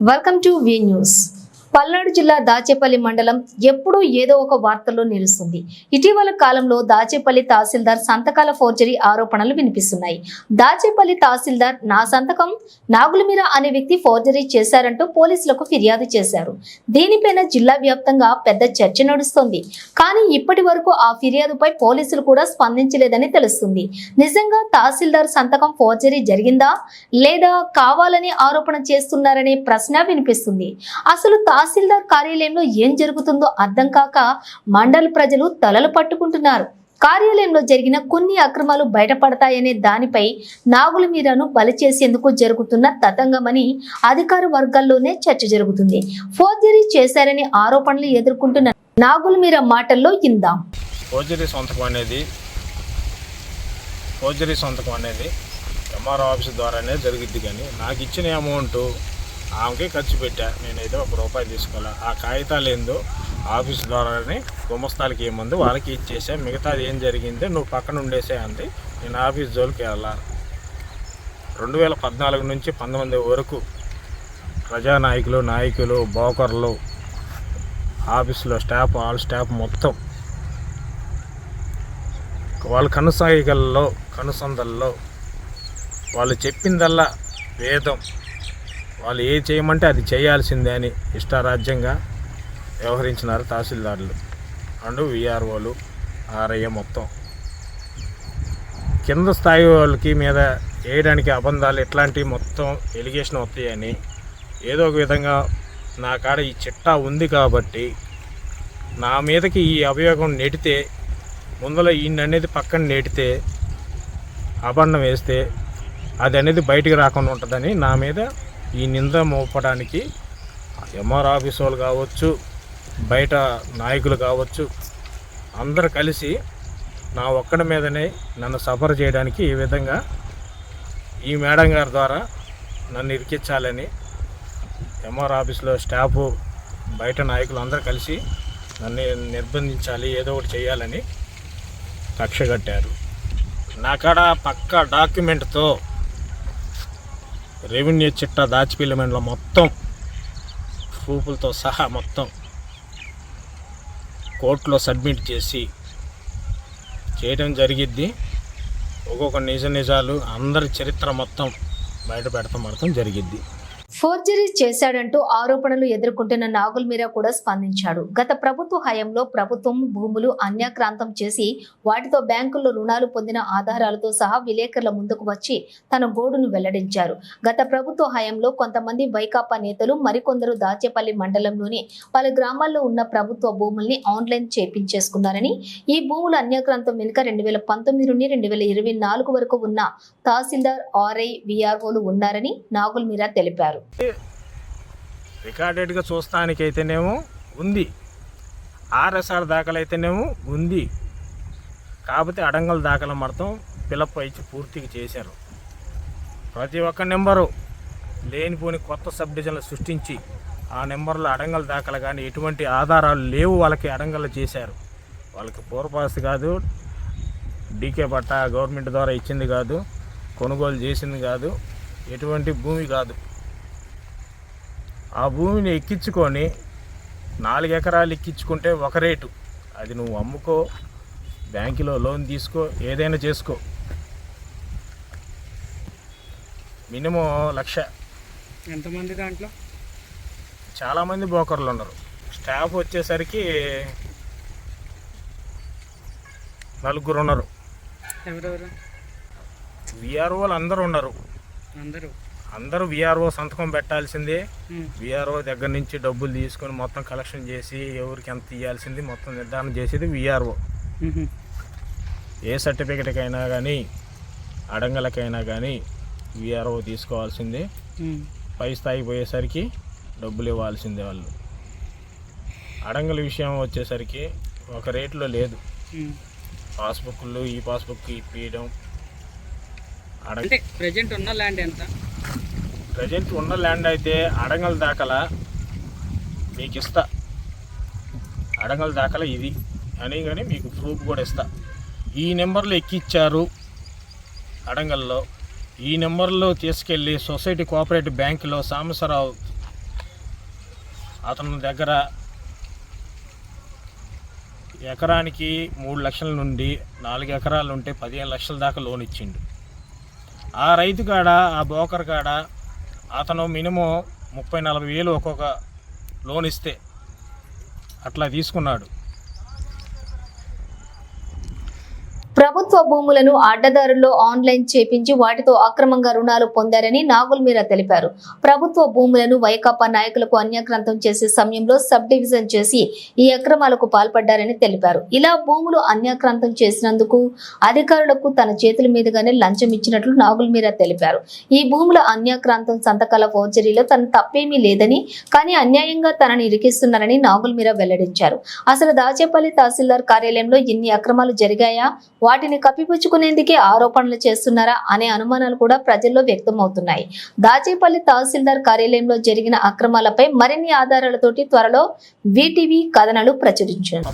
Welcome to V news Palnadu జిల్లా దాచేపల్లి మండలం ఎప్పుడూ ఏదో ఒక వార్తల్లో నిలుస్తుంది. ఇటీవల కాలంలో దాచేపల్లి తహసీల్దార్ సంతకాల ఫోర్జరీ ఆరోపణలు వినిపిస్తున్నాయి. దాచేపల్లి తహసీల్దార్ నా సంతకం నాగులమీర అనే వ్యక్తి ఫోర్జరీ చేశారంటూ పోలీసులకు ఫిర్యాదు చేశారు. దీనిపైన జిల్లా వ్యాప్తంగా పెద్ద చర్చ నడుస్తోంది. కానీ ఇప్పటి వరకు ఆ ఫిర్యాదుపై పోలీసులు కూడా స్పందించలేదని తెలుస్తుంది. నిజంగా తహసీల్దార్ సంతకం ఫోర్జరీ జరిగిందా? లేదా కావాలని ఆరోపణ చేస్తున్నారనే ప్రశ్న వినిపిస్తుంది. అసలు తహసీల్దార్ కార్యాలయంలో ఏం జరుగుతుందో అర్థం కాక మండల ప్రజలు తలలు పట్టుకుంటున్నారు. కార్యాలయంలో జరిగిన కొన్ని అక్రమాలు బయటపడతాయనే దానిపై నాగుల మీరను బలి చేసేందుకు జరుగుతున్న తతంగమని అధికార వర్గాల్లోనే చర్చ జరుగుతుంది. ఫోర్జరీ చేశారనే ఆరోపణలు ఎదుర్కొంటున్న నాగుల మీర మాటల్లో ఇందాం ఫోర్జరీ సొంతకం అనేది ఫోర్జరీ సొంతకం అనేది ఎంఆర్ఓ ఆఫీస్ ద్వారానే జరిగింది కానీ నాకు ఇచ్చిన అమౌంట్ ఆమెకే ఖర్చు పెట్టా. నేనైతే ఒక రూపాయి తీసుకోవాలి ఆ కాగితాలు ఏందో ఆఫీస్ ద్వారానే గుమస్తాలకి ఏముంది వాళ్ళకి ఇచ్చేసా. మిగతాది ఏం జరిగిందో నువ్వు పక్కన ఉండేసే అంది. నేను ఆఫీస్ జోలికి వెళ్ళా రెండు వేల పద్నాలుగు నుంచి పంతొమ్మిది వరకు ప్రజానాయకులు నాయకులు బోకర్లు ఆఫీసులో స్టాఫ్ ఆల్ స్టాఫ్ మొత్తం వాళ్ళ కనుసాయికల్లో కనుసందల్లో వాళ్ళు చెప్పిందల్లా వేదం. వాళ్ళు ఏ చేయమంటే అది చేయాల్సిందే అని ఇష్టారాజ్యంగా వ్యవహరించినారు తహసీల్దారులు. అండ్ విఆర్ఓలు ఆర్ఐఏ మొత్తం. కింద స్థాయి వాళ్ళకి మీద వేయడానికి అబంధాలు ఇట్లాంటివి మొత్తం ఎలిగేషన్ వస్తాయని ఏదో ఒక విధంగా నా కాడ ఈ చిట్టా ఉంది కాబట్టి నా మీదకి ఈ అభియోగం నెడితే ముందర ఈయన అనేది పక్కన నెడితే అబండం వేస్తే అది అనేది బయటికి రాకుండా ఉంటుందని నా మీద ఈ నింద మోపడానికి ఎంఆర్ ఆఫీస్ వాళ్ళు కావచ్చు బయట నాయకులు కావచ్చు అందరు కలిసి నా ఒక్కడి మీదనే నన్ను సఫర్ చేయడానికి ఈ విధంగా ఈ మేడం గారి ద్వారా నన్ను ఇరికించాలని ఎంఆర్ ఆఫీస్లో స్టాఫ్ బయట నాయకులు అందరు కలిసి నన్ను నిర్బంధించాలి ఏదో ఒకటి చేయాలని కక్ష కట్టారు. నా కాడ పక్క డాక్యుమెంట్తో రెవెన్యూ చిట్టా దాచిపిల్లమెంట్లో మొత్తం ప్రూఫ్లతో సహా మొత్తం కోర్టులో సబ్మిట్ చేసి చేయడం జరిగిద్ది. ఒక్కొక్క నిజ నిజాలు అందరి చరిత్ర మొత్తం బయట పెడతాం పడతాం జరిగిద్ది. ఫోర్జరీ చేశాడంటూ ఆరోపణలు ఎదుర్కొంటున్న నాగుల్ మీరా కూడా స్పందించాడు. గత ప్రభుత్వ హయాంలో ప్రభుత్వం భూములు అన్యాక్రాంతం చేసి వాటితో బ్యాంకుల్లో రుణాలు పొందిన ఆధారాలతో సహా విలేకరుల ముందుకు వచ్చి తన గోడును వెల్లడించారు. గత ప్రభుత్వ హయాంలో కొంతమంది వైకాపా నేతలు మరికొందరు దాచేపల్లి మండలంలోని పలు గ్రామాల్లో ఉన్న ప్రభుత్వ భూముల్ని ఆన్లైన్ చేపించేసుకున్నారని ఈ భూములు అన్యాక్రాంతం వెనుక రెండు వేల పంతొమ్మిది నుండి రెండు వేల ఇరవై నాలుగు వరకు ఉన్న తహసీల్దార్ ఆర్ఐ విఆర్ఓలు ఉన్నారని నాగుల్ మీరా తెలిపారు. రికార్డెడ్గా చూస్తానికైతేనేమో ఉంది. ఆర్ఎస్ఆర్ దాఖలైతేనేమో ఉంది. కాకపోతే అడంగల దాఖల మొత్తం పిలప్ ఇచ్చి పూర్తిగా చేశారు. ప్రతి ఒక్క నెంబరు లేనిపోని కొత్త సబ్ డివిజన్లు సృష్టించి ఆ నెంబర్లో అడంగల దాఖలు కానీ ఎటువంటి ఆధారాలు లేవు వాళ్ళకి అడంగలు చేశారు. వాళ్ళకి పూర్వపాస్ కాదు డీకే పట్టా గవర్నమెంట్ ద్వారా ఇచ్చింది కాదు కొనుగోలు చేసింది కాదు ఎటువంటి భూమి కాదు. ఆ భూమిని ఎక్కించుకొని నాలుగు ఎకరాలు ఎక్కించుకుంటే ఒక రేటు. అది నువ్వు అమ్ముకో బ్యాంకులో లోన్ తీసుకో ఏదైనా చేసుకో. మినిమం లక్ష. ఎంతమంది దాంట్లో? చాలామంది బ్రోకర్లు ఉన్నారు. స్టాఫ్ వచ్చేసరికి నలుగురు ఉన్నారు. ఎవరెవరు? విఆర్ఓలు అందరూ ఉన్నారు. అందరూ. అందరూ విఆర్ఓ సంతకం పెట్టాల్సిందే. విఆర్ఓ దగ్గర నుంచి డబ్బులు తీసుకొని మొత్తం కలెక్షన్ చేసి ఎవరికి ఎంత ఇవ్వాల్సింది మొత్తం నిర్ధారణ చేసేది విఆర్ఓ ఏ సర్టిఫికెట్కైనా కానీ అడంగలకైనా కానీ విఆర్ఓ తీసుకోవాల్సిందే. పై స్థాయికి పోయేసరికి డబ్బులు ఇవ్వాల్సిందే వాళ్ళు. అడంగల విషయం వచ్చేసరికి ఒక రేట్లో లేదు. పాస్బుక్లు ఈ పాస్బుక్ ఇప్పించడం అడంగ అంటే ప్రజెంట్ ఉన్న ల్యాండ్ ఎంత? ప్రజెంట్ ఉన్న ల్యాండ్ అయితే అడంగల్ దాకలా మీకు ఇస్తా. అడంగల్ దాకలా ఇది. అని కానీ మీకు ప్రూఫ్ కూడా ఇస్తా. ఈ నెంబర్లు ఎక్కిచ్చారు అడంగల్లో. ఈ నెంబర్లో తీసుకెళ్ళి సొసైటీ కోఆపరేటివ్ బ్యాంకులో సాంబసరావు అతని దగ్గర ఎకరానికి మూడు లక్షల నుండి నాలుగు ఎకరాలు ఉంటే పదిహేను లక్షల దాకా లోన్ ఇచ్చిండు. ఆ రైతు కాడ ఆ బ్రోకర్ కాడ అతను మినిమం ముప్పై నలభై వేలు ఒక్కొక్క లోన్ ఇస్తే అట్లా తీసుకున్నాడు. ప్రభుత్వ భూములను అడ్డదారుల్లో ఆన్లైన్ చేపించి వాటితో అక్రమంగా రుణాలు పొందారని నాగుల్ మీరా తెలిపారు. ప్రభుత్వ భూములను వైకాపా నాయకులకు అన్యాక్రాంతం చేసే సమయంలో సబ్ డివిజన్ చేసి ఈ అక్రమాలకు పాల్పడ్డారని తెలిపారు. ఇలా భూములు అన్యాక్రాంతం చేసినందుకు అధికారులకు తన చేతుల మీదుగానే లంచం ఇచ్చినట్లు నాగుల్ మీరా తెలిపారు. ఈ భూముల అన్యాక్రాంతం సంతకాల ఫోర్జరీలో తన తప్పేమీ లేదని కానీ అన్యాయంగా తనని ఇరికిస్తున్నారని నాగుల్ మీరా వెల్లడించారు. అసలు దాచేపల్లి తహసీల్దార్ కార్యాలయంలో ఇన్ని అక్రమాలు జరిగాయా? వాటిని కప్పిపుచ్చుకునేందుకే ఆరోపణలు చేస్తున్నారా అనే అనుమానాలు కూడా ప్రజల్లో వ్యక్తమవుతున్నాయి. దాచేపల్లి తహసీల్దార్ కార్యాలయంలో జరిగిన అక్రమాలపై మరిన్ని ఆధారాలతోటి త్వరలో వీటీవీ కథనాలు ప్రచురించారు.